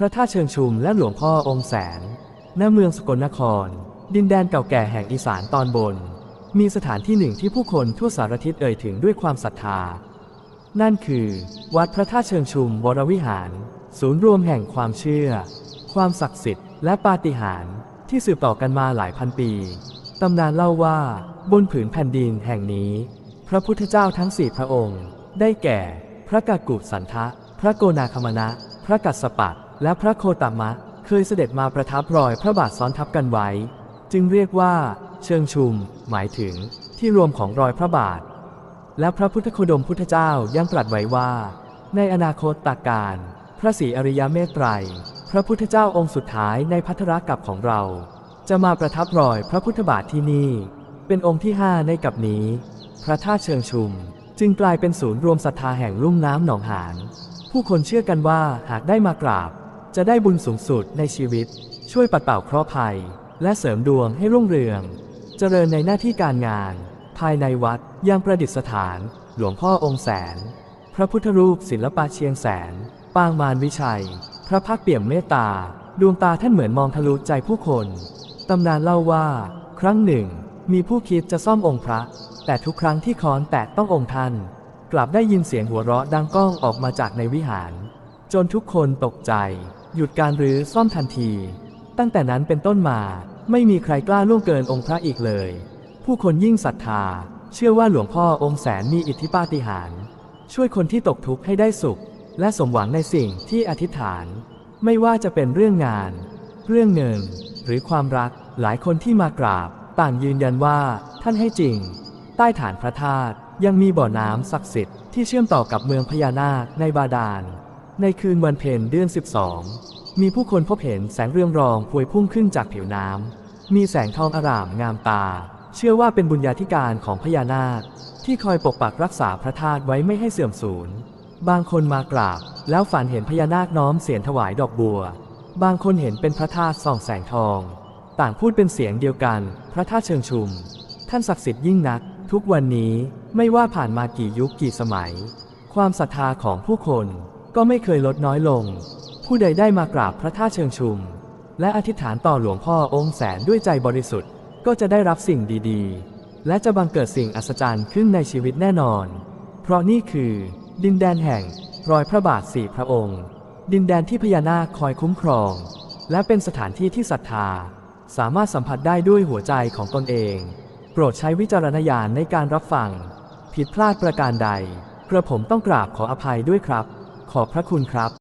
พระธาตุเชิงชุมและหลวงพ่อองค์แสนณเมืองสกลนคร ดินแดนเก่าแก่แห่งอีสานตอนบน มีสถานที่หนึ่งที่ผู้คนทั่วสารทิศเอ่ยถึงด้วยความศรัทธา นั่นคือ วัดพระธาตุเชิงชุมวรวิหาร ศูนย์รวมแห่งความเชื่อ ความศักดิ์สิทธิ์และปาฏิหาริย์ที่สืบต่อกันมาหลายพันปี ตำนานเล่าว่าบนผืนแผ่นดินแห่งนี้ พระพุทธเจ้าทั้งสี่พระองค์ ได้แก่ พระกากุสันทะ พระโกนาคมณะ พระกัสสปะ และพระโคตามะ เคยเสด็จมาประทับรอยพระบาทซ้อนทับกันไว้ จึงเรียกว่า เชิงชุม หมายถึงที่รวมของรอยพระบาท และพระพุทธโคดมพุทธเจ้ายังตรัสไว้ว่า ในอนาคตตาการ พระศรีอริยเมตไตร พระพุทธเจ้าองค์สุดท้ายในพัทธรกับของเรา จะมาประทับรอยพระพุทธบาทที่นี่ เป็นองค์ที่ห้าในกับนี้ พระธาตุเชิงชุม จึงกลายเป็นศูนย์รวมศรัทธาแห่งลุ่มน้ำหนองหานผู้คนเชื่อกันว่าหากได้มากราบ จะได้บุญสูงสุดในชีวิต ช่วยปัดเป่าเคราะห์ภัย และเสริมดวงให้รุ่งเรือง เจริญในหน้าที่การงาน ภายในวัดยังประดิษฐาน หลวงพ่อองค์แสน พระพุทธรูปศิลปะเชียงแสน ปางมารวิชัย พระพักเปี่ยมเมตตา ดวงตาท่านเหมือนมองทะลุใจผู้คน ตำนานเล่าว่า ครั้งหนึ่ง มีผู้คิดจะซ่อมองค์พระ แต่ทุกครั้งที่ค้อนแตะต้ององค์ท่าน กลับได้ยินเสียงหัวเราะดังก้องออกมาจากในวิหาร จนทุกคนตกใจ หยุดการรื้อซ่อมทันที ตั้งแต่นั้นเป็นต้นมาไม่มีใครกล้าล่วงเกินองค์พระอีกเลย ผู้คนยิ่งศรัทธา เชื่อว่าหลวงพ่อองค์แสนมีอิทธิปาฏิหาริย์ช่วยคนที่ตกทุกข์ให้ได้สุข และสมหวังในสิ่งที่อธิษฐาน ไม่ว่าจะเป็นเรื่องงาน เรื่องเงิน หรือความรักหลายคนที่มากราบ ต่างยืนยันว่าท่านให้จริง ใต้ฐานพระธาตุยังมีบ่อน้ำศักดิ์สิทธิ์ที่เชื่อมต่อกับเมืองพญานาคในบาดาล ในคืนวันเพ็ญเดือน 12 มีผู้คนพบเห็นแสงเรืองรองพวยพุ่งขึ้นจากผิวน้ำ มีแสงทองอร่ามงามตา เชื่อว่าเป็นบุญญาธิการของพญานาค ที่คอยปกปักรักษาพระธาตุไว้ไม่ให้เสื่อมสูญ บางคนมากราบ แล้วฝันเห็นพญานาคน้อมเสียนถวายดอกบัว บางคนเห็นเป็นพระธาตุส่องแสงทอง ต่างพูดเป็นเสียงเดียวกัน พระธาตุเชิงชุม ท่านศักดิ์สิทธิ์ยิ่งนัก ทุกวันนี้ไม่ว่าผ่านมากี่ยุคกี่สมัย ความศรัทธาของผู้คน ก็ไม่เคยลดน้อยลง ผู้ใดได้มากราบพระธาตุเชิงชุม และอธิษฐานต่อหลวงพ่อองค์แสนด้วยใจบริสุทธิ์ ก็จะได้รับสิ่งดีๆ และจะบังเกิดสิ่งอัศจรรย์ขึ้นในชีวิตแน่นอน เพราะนี่คือ ดินแดนแห่งรอยพระบาทสี่พระองค์ ดินแดนที่พญานาคคอยคุ้มครอง และเป็นสถานที่ที่ศรัทธา สามารถสัมผัสได้ด้วยหัวใจของตนเอง โปรดใช้วิจารณญาณในการรับฟัง ผิดพลาดประการใด กระผมต้องกราบขออภัยด้วยครับ ขอบพระคุณครับ